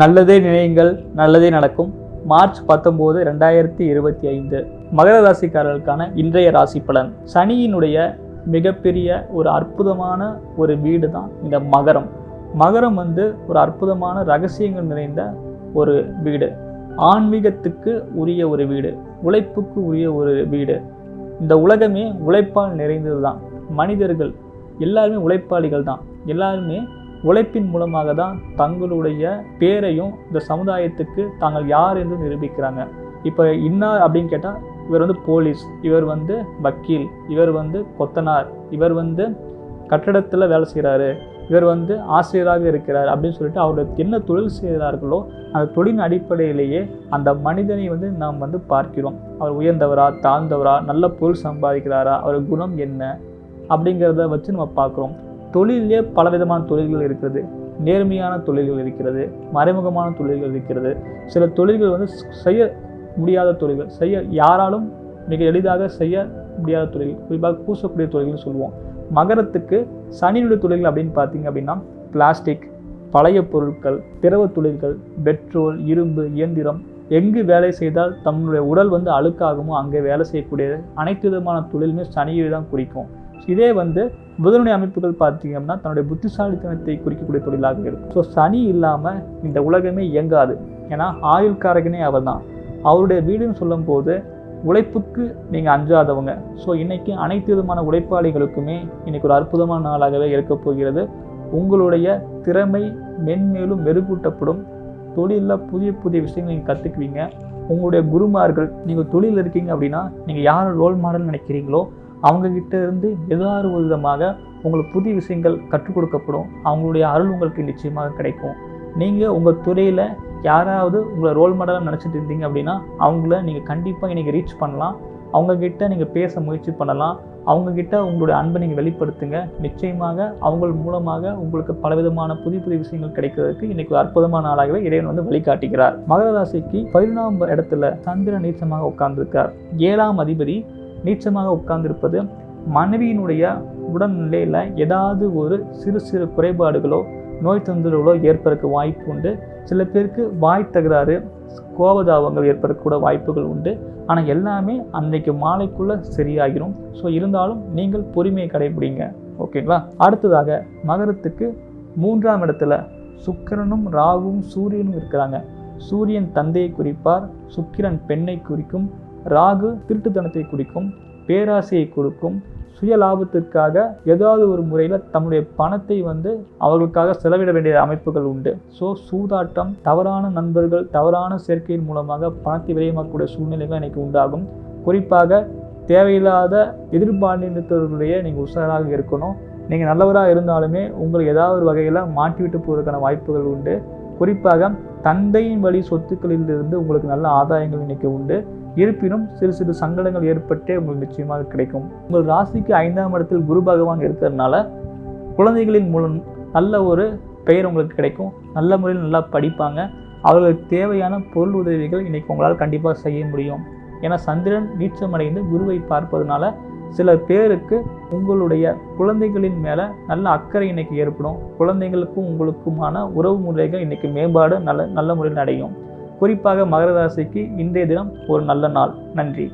நல்லதே நினையுங்கள் நல்லதே நடக்கும். மார்ச் பத்தொம்போது ரெண்டாயிரத்தி இருபத்தி ஐந்து. மகர ராசிக்காரர்களுக்கான இன்றைய ராசி பலன். சனியினுடைய மிகப்பெரிய ஒரு அற்புதமான ஒரு வீடு தான் இந்த மகரம். மகரம் வந்து ஒரு அற்புதமான ரகசியங்கள் நிறைந்த ஒரு வீடு. ஆன்மீகத்துக்கு உரிய ஒரு வீடு. உழைப்புக்கு உரிய ஒரு வீடு. இந்த உலகமே உழைப்பால் நிறைந்தது தான் மனிதர்கள் எல்லாருமே உழைப்பாளிகள் தான் எல்லாருமே உழைப்பின் மூலமாக தான் தங்களுடைய பேரையும் இந்த சமுதாயத்துக்கு தாங்கள் யார் என்று நிரூபிக்கிறாங்க. இப்போ இன்னார் அப்படின்னு கேட்டால் இவர் வந்து போலீஸ் இவர் வந்து வக்கீல் இவர் வந்து கொத்தனார் இவர் வந்து கட்டடத்தில் வேலை செய்கிறாரு இவர் வந்து ஆசிரியராக இருக்கிறார் அப்படின்னு சொல்லிட்டு அவருடைய என்ன தொழில் செய்கிறார்களோ அந்த தொழிலின் அடிப்படையிலேயே அந்த மனிதனை வந்து நாம் வந்து பார்க்கிறோம். அவர் உயர்ந்தவரா தாழ்ந்தவரா நல்ல பொருள் சம்பாதிக்கிறாரா அவர் குணம் என்ன அப்படிங்கிறத வச்சு நம்ம பார்க்குறோம். தொழிலே பல விதமான தொழில்கள் இருக்கிறது. நேர்மையான தொழில்கள் இருக்கிறது. மறைமுகமான தொழில்கள் இருக்கிறது. சில தொழில்கள் வந்து செய்ய முடியாத தொழில்கள் செய்ய யாராலும் மிக எளிதாக செய்ய முடியாத தொழில் குறிப்பாக பூசக்கூடிய தொழில்கள் சொல்லுவோம். மகரத்துக்கு சனியுடைய தொழில்கள் அப்படின்னு பார்த்தீங்க அப்படின்னா பிளாஸ்டிக் பழைய பொருட்கள் திரவ தொழில்கள் பெட்ரோல் இரும்பு இயந்திரம் எங்கு வேலை செய்தால் தன்னுடைய உடல் வந்து அழுக்காகுமோ அங்கே வேலை செய்யக்கூடிய அனைத்து விதமான தொழிலுமே சனியை தான் குறிக்கும். இதே வந்து புதனுடைய அமைப்புகள் பார்த்தீங்கன்னா தன்னுடைய புத்திசாலித்தனத்தை குறிக்கக்கூடிய தொழிலாக இருக்கும். ஸோ சனி இல்லாமல் இந்த உலகமே இயங்காது. ஏன்னா ஆயுள்காரகனே அவர் தான் அவருடைய வீடுன்னு சொல்லும்போது உழைப்புக்கு நீங்கள் அஞ்சாதவங்க. ஸோ இன்றைக்கி அனைத்து விதமான உழைப்பாளிகளுக்குமே இன்றைக்கி ஒரு அற்புதமான நாளாகவே இருக்க போகிறது. உங்களுடைய திறமை மென்மேலும் மெருகூட்டப்படும். தொழிலில் புதிய புதிய விஷயங்கள் நீங்கள் கற்றுக்குவீங்க உங்களுடைய குருமார்கள் நீங்கள் தொழிலில் இருக்கீங்க அப்படின்னா நீங்கள் யார் ரோல் மாடல் நினைக்கிறீங்களோ அவங்கக்கிட்ட இருந்து ஏதாவது ஒரு விதமாக உங்களுக்கு புதிய விஷயங்கள் கற்றுக் கொடுக்கப்படும்? அவங்களுடைய அருள் உங்களுக்கு நிச்சயமாக கிடைக்கும். நீங்கள் உங்கள் துறையில் யாராவது உங்களை ரோல் மாடலாக நினச்சிட்டு இருந்தீங்க அப்படின்னா அவங்கள நீங்கள் கண்டிப்பாக இன்றைக்கி ரீச் பண்ணலாம். அவங்கக்கிட்ட நீங்கள் பேச முயற்சி பண்ணலாம். அவங்கக்கிட்ட உங்களுடைய அன்பை நீங்கள் வெளிப்படுத்துங்க. நிச்சயமாக அவங்கள் மூலமாக உங்களுக்கு பலவிதமான புதிய புதிய விஷயங்கள் கிடைக்கிறதுக்கு இன்னைக்கு ஒரு அற்புதமான நாளாகவே இறைவன் வந்து வழிகாட்டுகிறார். மகர ராசிக்கு பதினொன்றாம் இடத்துல சந்திர நீச்சமாக உட்கார்ந்துருக்கார். ஏழாம் அதிபதி நீச்சமாக உட்கார்ந்திருப்பது மனைவியினுடைய உடல்நிலையில் ஏதாவது ஒரு சிறு சிறு குறைபாடுகளோ நோய் தொந்தரவுகளோ ஏற்பதற்கு வாய்ப்பு உண்டு. சில பேருக்கு வாய் தகராறு கோபதாபங்கள் ஏற்படக்கூட வாய்ப்புகள் உண்டு. ஆனால் எல்லாமே அன்றைக்கு மாலைக்குள்ளே சரியாகிடும் ஸோ இருந்தாலும் நீங்கள் பொறுமையை கடைபிடிங்க. ஓகேங்களா? அடுத்ததாக மகரத்துக்கு மூன்றாம் இடத்துல சுக்கிரனும் ராகுவும் சூரியனும் இருக்கிறாங்க. சூரியன் தந்தையை குறிப்பார் சுக்கிரன் பெண்ணை குறிக்கும் ராகு திருட்டுத்தனத்தை குறிக்கும் பேராசையை கொடுக்கும் சுய லாபத்திற்காக ஏதாவது ஒரு முறையில் தம்முடைய பணத்தை வந்து அவர்களுக்காக செலவிட வேண்டிய அமைப்புகள் உண்டு. ஸோ சூதாட்டம் தவறான நண்பர்கள் தவறான சேர்க்கையின் மூலமாக பணத்தை விரயமாக்கக்கூடிய சூழ்நிலைகள் இன்னைக்கு உண்டாகும். குறிப்பாக தேவையில்லாத எதிர்பார்த்தவர்களுடைய நீங்கள் உஷாராக இருக்கணும். நீங்கள் நல்லவராக இருந்தாலுமே உங்களுக்கு ஏதாவது ஒரு வகையில் மாட்டிவிட்டு போவதற்கான வாய்ப்புகள் உண்டு. குறிப்பாக தந்தையின் வழி சொத்துக்களிலிருந்து உங்களுக்கு நல்ல ஆதாயங்கள் இன்னைக்கு உண்டு. இருப்பினும் சிறு சிறு சங்கடங்கள் ஏற்பட்டே உங்களுக்கு நிச்சயமாக கிடைக்கும். உங்கள் ராசிக்கு ஐந்தாம் இடத்தில் குரு பகவான் இருக்கிறதுனால குழந்தைகளின் மூலம் நல்ல ஒரு பெயர் உங்களுக்கு கிடைக்கும். நல்ல முறையில் நல்லா படிப்பாங்க. அவர்களுக்கு தேவையான பொருள் உதவிகள் இன்னைக்கு உங்களால் கண்டிப்பாக செய்ய முடியும். ஏன்னா சந்திரன் நீச்சமடைந்து குருவை பார்ப்பதனால சில பேருக்கு உங்களுடைய குழந்தைகளின் மேலே நல்ல அக்கறை இன்னைக்கு ஏற்படும். குழந்தைகளுக்கும் உங்களுக்குமான உறவு முறைகள் இன்னைக்கு மேம்பாடு நல்ல நல்ல முறையில் அடையும் குறிப்பாக மகர ராசிக்கு இன்றைய தினம் ஒரு நல்ல நாள். நன்றி.